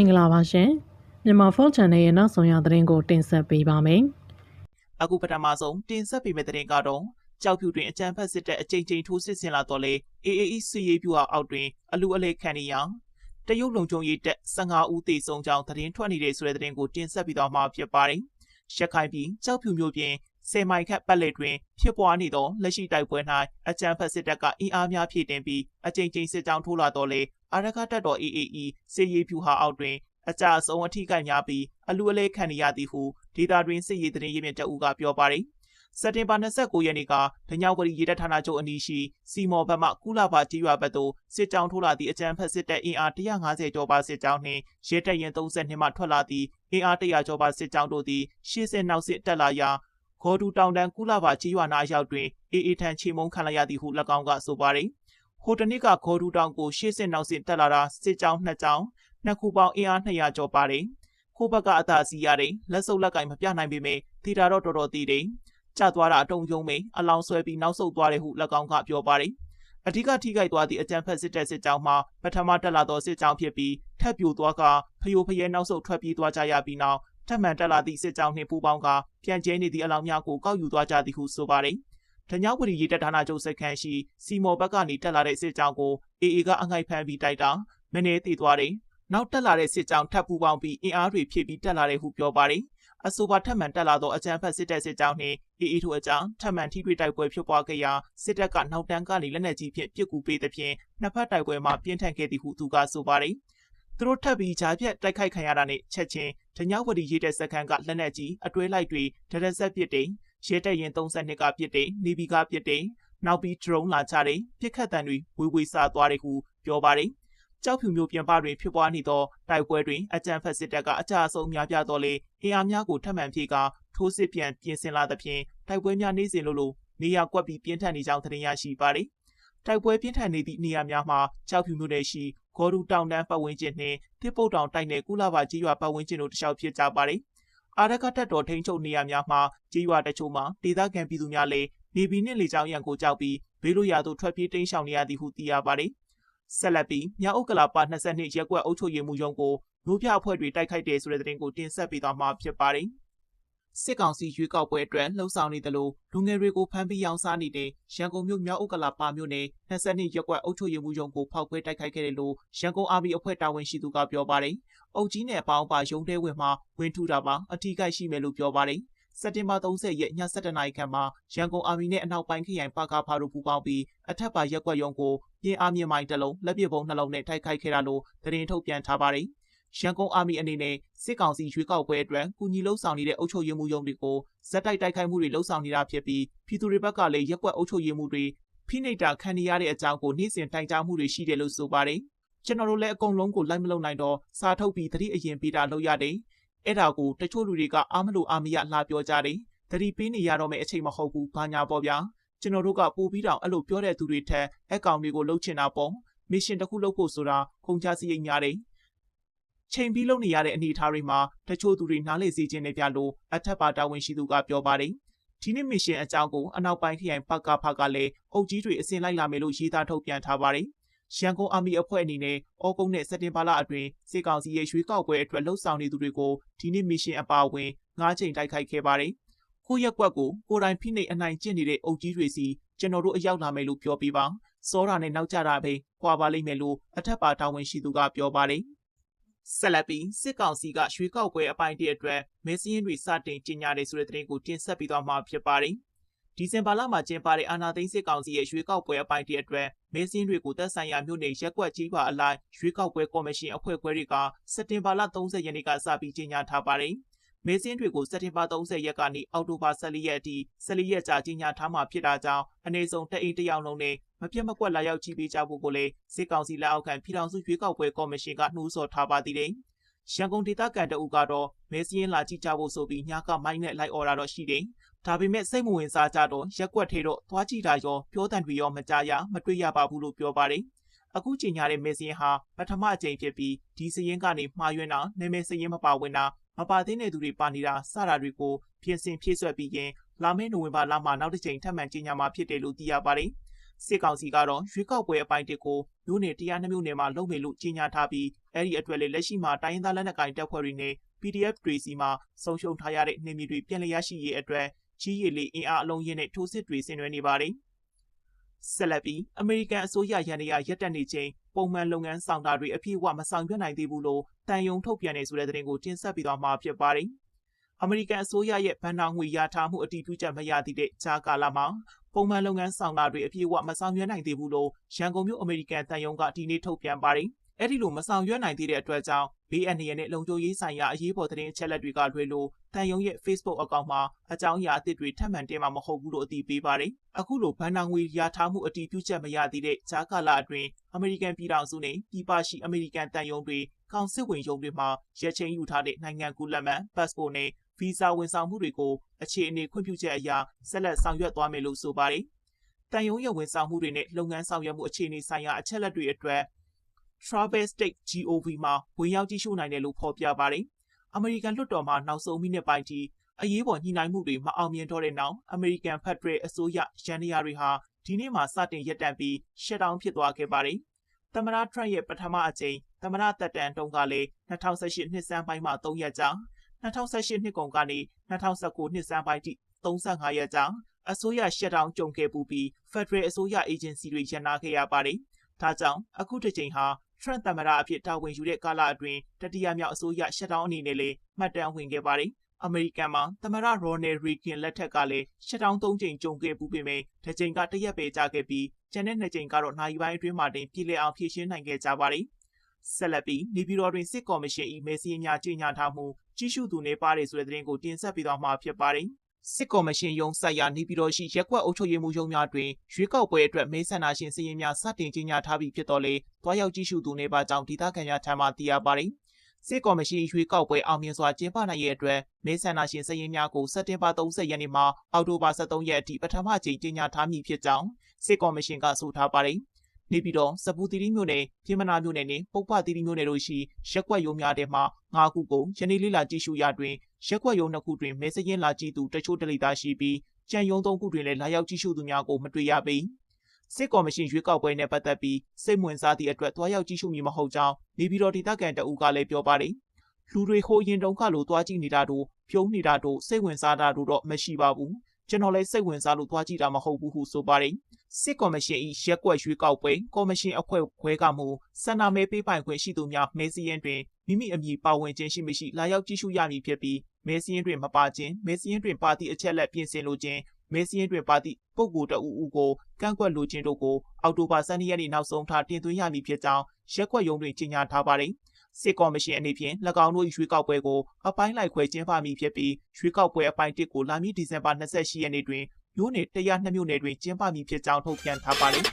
င်္ဂလာပါရှင်မြန်မာဖုန်း channel ရဲ့နောက်ဆုံးရသတင်းကိုတင်ဆက်ပေးပါမယ်အခုပထမဆုံးတင်ဆက်ပေးမယ့်တဲ့တင်ကတော့ကြောက်ဖြူတွင်အကြံဖက်စစ်တဲ့အကြိမ်ကြိမ်ထိုးစစ်ဆင်လာတော့လေ AAE စီရေးပြူအောက်တွင်အလူအလဲခံနေရတရုတ်လုံခြုံရေးတပ်15ဦးသေဆုံးကြောင်းသတင်းထွက်နေတဲ့ဆိုတဲ့သတင်းကိုတင်ဆက်ပြီးတော့မှာဖြစ်ပါတယ်။ရှက်ခိုင်ပြည်ကြောက်ဖြူမျိုးပြင် ဆယ်မိုင်ခန့်ပတ်လည်တွင်ဖြစ်ပွားနေသောလက်ရှိတိုက်ပွဲ၌အကြံဖက်စစ်တပ်ကအင်အားများဖြည့်တင်ပြီးအကြိမ်ကြိမ်စစ်ကြောင်းထိုးလာတော့လေအာရခတပ်တော် AAE စီရေးပြူဟာအောက်တွင်အကြအဆုံးအထိကများပြီးအလူအလဲခံနေရသည်ဟုဒေတာတွင်စစ်ရေးသတင်းရင်းမြစ်တအူးကပြောပါတယ်။စက်တင်ဘာ29ရက်နေ့ကဒညောင်ဝရီရေတပ်ဌာနချုပ်အနီးရှိစီမော်ဘက်မှကုလာပါကြီးရွာဘက်သို့စစ်ကြောင်းထိုးလာသည့်အကြမ်းဖက်စစ်တပ်အင်အား150ကျော်ပါစစ်ကြောင်းနှင့်ရဲတပ်ရင်32မှထွက်လာသည့်အင်အား100ကျော်ပါစစ်ကြောင်းတို့သည်ရှေ့စစ်နောက်စစ်တက်လာရာ ဂေါ်ဒူတောင်တန်းကုလာပါကြီးရွာနာရောက်တွင်အေအေထန်ချေမုံခံလိုက်ရသည်ဟု၎င်းကဆိုပါတယ်။ဟိုတနစ်ကဂေါ်ဒူတောင်ကိုရှေ့စစ်နောက်စစ်တက်လာတာစစ်ကြောင်းနှစ်ကြောင်းနှစ်ခုပေါင်းအင်အား200ကျော်ပါတယ်။ခိုးဘက်ကအသာစီရတယ်လက်စုပ်လက်ကင်မပြနိုင်ပေမဲ့တီတာတော့တော်တော်တည်တယ်။ကျသွားတာအတုံယုံမိန်အလောင်းဆွဲပြီးနောက်ဆုတ်သွားတယ်ဟု၎င်းကပြောပါတယ်။အဓိကထိခိုက်သွားသည့်အကြံဖက်စစ်တပ်စစ်ကြောင်းမှာပထမတက်လာသောစစ်ကြောင်းဖြစ်ပြီးထပ်ပြိုသွားကဖယိုဖယဲနောက်ဆုတ်ထွက်ပြေးသွားကြရပြီးနောက် ထပ်မံတက်လာသည့်စစ်ကြောင်းနှင့်ပူးပေါင်းကပြန်ကျဲနေသည့်အလောင်းများကိုကောက်ယူသွားကြသည်ဟုဆိုပါတယ်။တညောက်ပရီရေတပ်ဌာနချုပ်စခန်းရှိစီမော်ဘက်ကနေတက်လာတဲ့စစ်ကြောင်းကိုအေအေကအငိုက်ဖမ်းပြီးတိုက်တာမနေတည်သွားတယ်။နောက်တက်လာတဲ့စစ်ကြောင်းထပ်ပူပေါင်းပြီးအင်အားတွေဖြည့်ပြီးတက်လာတဲ့ဟုပြောပါတယ်။အဆိုပါထပ်မံတက်လာသောအကြမ်းဖက်စစ်တပ်စစ်ကြောင်းနှင့်အေအေထိုအကြောင်းထပ်မံထိတွေ့တိုက်ပွဲဖြစ်ပွားခဲ့ရာစစ်တပ်ကနောက်တန်းကနေလက်နက်ကြီးဖြင့်ပစ်ကူပေးသဖြင့်နှစ်ဖက်တိုက်ပွဲမှာပြင်းထန်ခဲ့သည်ဟုသူကဆိုပါတယ်။ သူတို့ထပ်ပြီးဂျာပြက်တိုက်ခိုက်ခံရတာနဲ့ချက်ချင်းဒညဝတီရေးတဲ့စခန်းကလက်နက်ကြီးအတွဲလိုက်တွေဒရက်ဆက်ပစ်တယ်ရဲတပ်ရင်32ကပစ်တယ်နေဗီကပစ်တယ်နောက်ပြီး drone လာချတယ်ပြစ်ခတ်တံတွေဝေဝေဆာသွားတယ်ဟုပြောပါတယ်ကြောက်ဖြူမျိုးပြင်ပတွင်ဖြစ်ပွားနေသောတိုက်ပွဲတွင်အကြမ်းဖက်စစ်တပ်ကအကြအဆုံးများပြားသောလေအင်အားများကိုထပ်မံဖြည့်ကာထိုးစစ်ပြန်ပြင်ဆင်လာသဖြင့်တိုက်ပွဲများနေစဉ်လိုလိုနေရာကွက်ပြီးပြင်းထန်နေကြောင်းသတင်းရရှိပါသည်တိုက်ပွဲပြင်းထန်နေသည့်နေရာများမှာကြောက်ဖြူမျိုးနယ်ရှိ ဂေါ်ဒူတောင်တန်းပတ်ဝန်းကျင်နှင့်တစ်ပုတ်တောင်တိုက်နယ်ကုလာပါကြီးရွာပတ်ဝန်းကျင်တို့တခြားဖြစ်ကြပါသည်အာရကတက်တော်ထိန်ချုပ်နေရာများမှာကြီးရွာတချို့မှာဒေသခံပြည်သူများလည်းနေပြည်နှင့်လေကြောင်းရန်ကိုကြောက်ပြီးဘေးလိုရာသို့ထွက်ပြေးတိမ်းရှောင်နေရသည်ဟုသိရပါသည်ဆက်လက်ပြီးမြောက်ဥက္ကလာပါ22ရက်ကွက်အုပ်ချုပ်ရေးမှူးရုံးကိုမျိုးပြအဖွဲ့တွေတိုက်ခိုက်တယ်ဆိုတဲ့သတင်းကိုတင်ဆက်ပေးသွားမှာဖြစ်ပါတယ် စစ်ကောင်စီရွေးကောက်ပွဲအတွက်လှုံ့ဆော်နေတယ်လို့လူငယ်တွေကိုဖမ်းပြီးရောင်းစားနေတဲ့ရန်ကုန်မြို့မြောက်ဥက္ကလာပါမြို့နယ်22ရက်ကွက်အုပ်ချုပ်ရေးမှူးရုံးကိုဖောက်ခွဲတိုက်ခိုက်ခဲ့တယ်လို့ရန်ကုန်အာမီအဖွဲ့တာဝန်ရှိသူကပြောပါတယ်။အုပ်ကြီးနယ်အပေါင်းပါရုံးတဲဝင်မှာဝင်ထူတာပါအထီးကိုက်ရှိမယ်လို့ပြောပါတယ်။စက်တင်ဘာ30ရက်ည7:00နာရီခန့်မှာရန်ကုန်အာမီနဲ့အနောက်ပိုင်းခရိုင်ပါကာဖာတို့ပူးပေါင်းပြီးအထက်ပါရက်ကွက်ရုံးကိုပြင်းအားမြင့်မိုင်းတစ်လုံးလက်ပစ်ပုံးနှလုံးနဲ့တိုက်ခိုက်ခဲ့တာလို့သတင်းထုတ်ပြန်ထားပါတယ်။ ရန်ကုန်အာမီအနေနဲ့စစ်ကောင်စီရွေးကောက်ပွဲအတွက်ကူညီလှုပ်ဆောင်နေတဲ့အုပ်ချုပ်ရေးမှုရုံးတွေကိုဇက်တိုက်တိုက်ခိုက်မှုတွေလှုပ်ဆောင်နေတာဖြစ်ပြီးပြည်သူတွေဘက်ကလည်းရက်ွက်အုပ်ချုပ်ရေးမှုတွေဖိနှိပ်တာခံနေရတဲ့အကြောင်းကိုနေ့စဉ်တိုင်ကြားမှုတွေရှိတယ်လို့ဆိုပါတယ်။ကျွန်တော်တို့လည်းအကုန်လုံးကိုလိုက်မလုံနိုင်တော့စာထုတ်ပြီးသတိအရင်ပေးတာလုပ်ရတယ်။အဲ့ဒါကိုတချို့လူတွေကအာမလို့အာမရလာပြောကြတယ်။သတိပေးနေရတော့မယ့်အချိန်မဟုတ်ဘူးဘာညာပေါ့ဗျာ။ကျွန်တော်တို့ကပို့ပြီးတော့အဲ့လိုပြောတဲ့သူတွေထက်အကောင်တွေကိုလှုပ်ချင်တာပေါ့။မစ်ရှင်တစ်ခုလုပ်ဖို့ဆိုတာခုံချစရိတ်များတယ်။ ချိန်ပြီးလုပ်နေရတဲ့အနေအထားတွေမှာတချို့သူတွေနားလေစေခြင်းနဲ့ပြလို့အထက်ပါတာဝန်ရှိသူကပြောပါတယ်။ဒီနေ့မစ်ရှင်အကြောင်းကိုအနောက်ပိုင်းခရိုင်ပကဖကလည်းအုပ်ကြီးတွေအစင်လိုက်လာမယ်လို့ရေးသားထုတ်ပြန်ထားပါတယ်။ရန်ကုန်အာမီအဖွဲ့အနေနဲ့ဩဂုတ်နဲ့စက်တင်ဘာလအတွင်းစစ်ကောင်စီရဲ့ရွေးကောက်ပွဲအတွက်လှုပ်ဆောင်နေသူတွေကိုဒီနေ့မစ်ရှင်အပါအဝင်၅ချိန်တိုက်ခိုက်ခဲ့ပါတယ်။ကိုရက်ကွက်ကိုကိုတိုင်ဖိနှိပ်အနိုင်ကျင့်နေတဲ့အုပ်ကြီးတွေစီကျွန်တော်တို့အရောက်လာမယ်လို့ပြောပြပါ။စောတာနဲ့နောက်ကျတာပဲခွာပါလိမ့်မယ်လို့အထက်ပါတာဝန်ရှိသူကပြောပါတယ်။ ဆက်လက်ပြီးစစ်ကောင်စီကရွှေကောက်ပွဲအပိုင်းတည်းအတွက်မဲစင်းတွေစတင်ကြီးညာတယ်ဆိုတဲ့သတင်းကိုတင်ဆက်ပြီးသွားမှာဖြစ်ပါတယ်။ဒီဇင်ဘာလမှာကျင်းပတဲ့အာဏာသိမ်းစစ်ကောင်စီရဲ့ရွှေကောက်ပွဲအပိုင်းတည်းအတွက်မဲစင်းတွေကိုသက်ဆိုင်ရာမြို့နယ်ရက်ကွက်ကြီးပါအလိုက်ရွှေကောက်ပွဲကော်မရှင်အဖွဲ့ခွဲတွေကစက်တင်ဘာလ30ရက်နေ့ကစပြီးကြီးညာထားပါတယ်။ မဲစင်းတွေကိုစက်တင်ဘာ30ရက်ကနေအောက်တိုဘာ14ရက်အထိ14ရက်ကြာကြီးညာထားမှာဖြစ်တာကြောင့်အနေဆုံးတအိမ်တယောက်လုံးနဲ့မပြတ်မကွက်လာရောက်ကြည့်ပေးကြဖို့ကိုလည်းစစ်ကောင်စီလက်အောက်ခံပြည်ထောင်စုရွေးကောက်ပွဲကော်မရှင်ကနှိုးဆော်ထားပါသေးတယ်။ရန်ကုန်ဒေသခံတအုပ်ကတော့မဲစင်းလာကြည့်ကြဖို့ဆိုပြီးညကမိုင်းနဲ့လိုက်អော်တာတော့ရှိတယ်။ဒါပေမဲ့စိတ်မဝင်စားကြတော့ရက်ကွက်ထဲတော့သွားကြည့်တာရောပြောတန်တွေရောမကြားရမတွေ့ရပါဘူးလို့ပြောပါတယ်။အခုချိန်ညာတဲ့မဲစင်းဟာပထမအကြိမ်ဖြစ်ပြီးဒီစရင်ကနေမှားယွင်းတာနာမည်စရင်မပါဝင်တာ မပါသေးတဲ့သူတွေပါနေတာစတာတွေကိုပြင်ဆင်ဖြည့်ဆွက်ပြီးရင်လာမယ့်နိုဝင်ဘာလမှာနောက်တစ်ကြိမ်ထပ်မံကြီးညာမှာဖြစ်တယ်လို့သိရပါတယ်။စစ်ကောင်စီကတော့ရွေးကောက်ပွဲအပိုင်းတစ်ကိုမြို့နယ်တရားနှမျိုးနယ်မှာလုပ်မယ်လို့ကြေညာထားပြီးအဲ့ဒီအတွက်လည်းလက်ရှိမှာတိုင်းရင်းသားလက်နက်ကိုင်တပ်ဖွဲ့တွေနဲ့ PDF တွေစီမှာဆုံးရှုံးထားရတဲ့နေမြေတွေပြန်လည်ရရှိရေးအတွက်ကြီးရည်လေးအင်အားအလုံးရင်းနဲ့ထိုးစစ်တွေဆင်နွှဲနေပါတယ်။ ဆက်လက်ပြီးအမေရိကန်အစိုးရရန်ရရက်တက်နေချိန်ပုံမှန်လုပ်ငန်းဆောင်တာတွေအပြည့်အဝမဆောင်ရွက်နိုင်သေးဘူးလို့တန်ယုံထုတ်ပြန်နေဆိုတဲ့သတင်းကိုတင်ဆက်ပေးသွားမှာဖြစ်ပါတယ်။အမေရိကန်အစိုးရရဲ့ဗန်နာငွေရထားမှုအတည်ပြုချက်မရသေးတဲ့ဂျာကာလာမှာပုံမှန်လုပ်ငန်းဆောင်တာတွေအပြည့်အဝမဆောင်ရွက်နိုင်သေးဘူးလို့ရန်ကုန်မြို့အမေရိကန်တန်ယုံကဒီနေ့ထုတ်ပြန်ပါတယ်။ အဲ့ဒီလိုမဆောင်ရွက်နိုင်သေးတဲ့အတွက်ကြောင့်ဘေးအန္တရာယ်နဲ့လုံခြုံရေးဆိုင်ရာအရေးပေါ်သတင်းအချက်အလက်တွေကလွှဲလို့တန်ယုံရဲ့ Facebook အကောင့်မှာအကြောင်းအရာအသစ်တွေထပ်မံတင်မှာမဟုတ်ဘူးလို့အသိပေးပါတယ်။အခုလိုဘန်နာငွေရထားမှုအတည်ပြုချက်မရသေးတဲ့ဂျာကာလာအတွင်းအမေရိကန်ပြည်ထောင်စုနဲ့ပြည်ပရှိအမေရိကန်တန်ယုံတွေကောင်စစ်ဝင်ရုံတွေမှာရက်ချင်းယူထားတဲ့နိုင်ငံကူးလက်မှတ် passport နဲ့ဗီဇာဝန်ဆောင်မှုတွေကိုအခြေအနေခွင့်ပြုချက်အရဆက်လက်ဆောင်ရွက်သွားမယ်လို့ဆိုပါတယ်။တန်ယုံရဲ့ဝန်ဆောင်မှုတွေနဲ့လုပ်ငန်းဆောင်ရွက်မှုအခြေအနေဆိုင်ရာအချက်အလက်တွေအတွက် Travel State GOV မှာဝင်ရောက်ကြည့်ရှုနိုင်တယ်လို့ဖော်ပြပါတယ်။အမေရိကန်လွှတ်တော်မှာနောက်ဆုံးမိနစ်ပိုင်းထိအရေးပေါ်ညှိနှိုင်းမှုတွေမအောင်မြင်တော့တဲ့နောက်အမေရိကန်ဖက်ဒရယ်အစိုးရရန်နေရာတွေဟာဒီနေ့မှစတင်ရပ်တန့်ပြီးရှက်ဒေါင်းဖြစ်သွားခဲ့ပါတယ်။သမ္မတထရန့်ရဲ့ပထမအကြိမ်သမ္မတတက်တန်တုံးကလည်း2018နှစ်စန်းပိုင်းမှာ3ရက်ကြာ2018နှစ်ကုန်ကနေ2019နှစ်စန်းပိုင်းထိ35ရက်ကြာအစိုးရရှက်ဒေါင်းကြုံခဲ့ပူပြီးဖက်ဒရယ်အစိုးရအေဂျင်စီတွေရန်နာခဲ့ရပါတယ်။ဒါကြောင့်အခုတစ်ချိန်ဟာ ထရန့်သမ္မတအဖြစ်တာဝန်ယူတဲ့ကာလအတွင်းတတိယမြောက်အစိုးရရှက်ဒေါင်းအနေနဲ့လည်းမှတ်တမ်းဝင်ခဲ့ပါတယ်။အမေရိကန်မှာသမ္မတရိုနယ်ရီကင်လက်ထက်ကလည်းရှက်ဒေါင်း၃ချိန်ကြုံခဲ့ပူပေမဲ့တစ်ချိန်ကတရက်ပဲကြာခဲ့ပြီးကျန်တဲ့နှစ်ချိန်ကတော့နိုင်ပိုင်းအတွင်းမှာတင်ပြည်လည်အောင်ဖြည့်ရှင်းနိုင်ခဲ့ကြပါတယ်။ဆက်လက်ပြီးနေပြည်တော်တွင်စစ်ကော်မရှင်၏မဲစီရင်များကြီးညာထားမှုကြီးစုသူနေပါတယ်ဆိုတဲ့သတင်းကိုတင်ဆက်ပေးသွားမှာဖြစ်ပါတယ်။ စစ်ကော်မရှင်ရုံးဆိုင်ရာနေပြည်တော်ရှိရက်ကွက်အုပ်ချုပ်ရေးမှူးရုံးများတွင်ရွေးကောက်ပွဲအတွက်မဲဆန္ဒရှင်စည်ရင်များစတင်ကြီးညာထားပြီးဖြစ်တော်လေတွားရောက်ကြည့်ရှုသူနေပါကြောင်းဒေသခံများထံမှသိရပါတယ်။စစ်ကော်မရှင်ရွေးကောက်ပွဲအောင်မြင်စွာကျင်းပနိုင်ရဲ့အတွက်မဲဆန္ဒရှင်စည်ရင်များကိုစက်တင်ဘာ30ရက်နေ့မှအောက်တိုဘာ23ရက်အထိပထမကြိမ်ကြီးညာထားမည်ဖြစ်ကြောင်းစစ်ကော်မရှင်ကဆိုထားပါတယ်။ နေပြည်တော်စပူတီရီမြို့နယ်ပြည်မနာမြို့နယ်နဲ့ပုပ္ပတီရီမြို့နယ်တို့ရှိရက်ကွက်ရုံးများထဲမှ၅ခုကိုယနေ့လေးလာကြည့်ရှုရတွင်ရက်ကွက်ရုံးနှစ်ခုတွင်မဲစရင်လာကြည့်သူတချို့တလိသားရှိပြီးကြံရုံးသုံးခုတွင်လည်းလာရောက်ကြည့်ရှုသူများကိုမတွေ့ရပေစစ်ကော်မရှင်ရွေးကောက်ပွဲနဲ့ပတ်သက်ပြီးစိတ်ဝင်စားသည့်အတွက်တွားရောက်ကြည့်ရှုမည်မဟုတ်ကြောင်းနေပြည်တော်ဒေသခံတအူးကလည်းပြောပါတယ်လူတွေဟိုရင်တုံးကလိုတွားကြည့်နေတာတို့ဖြုံးနေတာတို့စိတ်ဝင်စားတာတို့တော့မရှိပါဘူး ကျွန်တော်လည်းစိတ်ဝင်စားလို့တွားကြည့်တာမဟုတ်ဘူးဟုဆိုပါတယ်စစ်ကော်မရှင်၏ရက်ကွက်ရွေးကောက်ပွဲကော်မရှင်အဖွဲ့ခွဲကမှုစန္ဒမဲပေးပိုင်ခွင့်ရှိသူများမဲစည်းရင်တွင်မိမိအမည်ပါဝင်ခြင်းရှိမရှိလာရောက်ကြည့်ရှုရမည်ဖြစ်ပြီးမဲစည်းရင်တွင်မပါခြင်းမဲစည်းရင်တွင်ပါသည့်အချက်လက်ပြင်ဆင်လိုခြင်းမဲစည်းရင်တွင်ပါသည့်ပုဂ္ဂိုလ်တအူအူကိုကန့်ကွက်လိုခြင်းတို့ကိုအောက်တိုဘာ12ရက်နေ့နောက်ဆုံးထားတင်သွင်းရမည်ဖြစ်ကြောင်းရက်ကွက်ရုံးတွင်ကြေညာထားပါတယ် စစ်ကော်မရှင်အနေဖြင့်၎င်းတို့ရွေးကောက်ပွဲကိုအပိုင်းလိုက်ခွဲကျင်းပမည်ဖြစ်ပြီးရွေးကောက်ပွဲအပိုင်း1ကိုလာမည့်ဒီဇင်ဘာ28ရက်နေ့တွင်မြို့နယ်102မြို့နယ်တွင်ကျင်းပမည်ဖြစ်ကြောင်းထုတ်ပြန်ထားပါတယ်